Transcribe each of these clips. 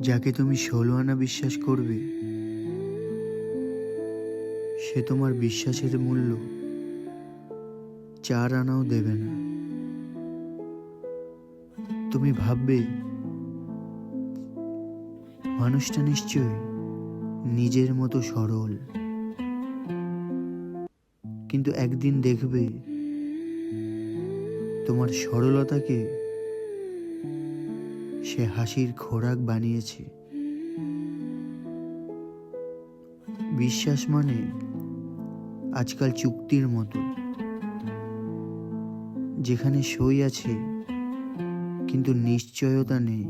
যাকে তুমি ষোলো আনা বিশ্বাস করবে, সে তোমার বিশ্বাসের মূল্য চার আনাও দেবে না। তুমি ভাববে, মানুষটা নিশ্চয়ই নিজের মতো সরল। কিন্তু একদিন দেখবে, তোমার সরলতাকে সে হাসির খোরাক বানিয়েছে। বিশ্বাস মানে আজকাল চুক্তির মতো। যেখানে সই আছে, কিন্তু নিশ্চয়তা নেই।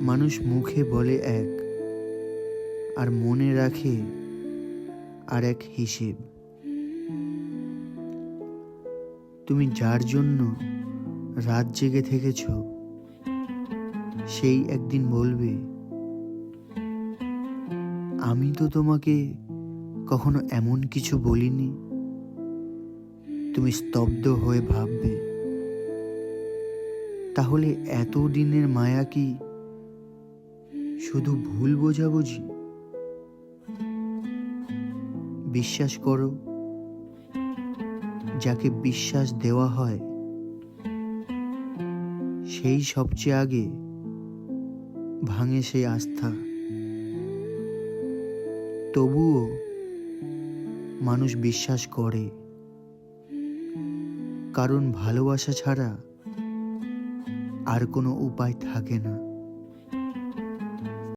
মানুষ মুখে বলে এক, আর মনে রাখে আর এক হিসেব। তুমি যার জন্য রাত জেগে থেকেছ, সেই একদিন বলবে, আমি তো তোমাকে কখনো এমন কিছু বলিনি। তুমি স্তব্ধ হয়ে ভাববে, তাহলে এত দিনের মায়া কি শুধু ভুল বোঝাবুঝি? বিশ্বাস করো, যাকে বিশ্বাস দেওয়া হয় সেই সবচেয়ে আগে ভাঙে সেই আস্থা। তবুও মানুষ বিশ্বাস করে। কারণ ভালোবাসা ছাড়া আর কোনো উপায় থাকে না।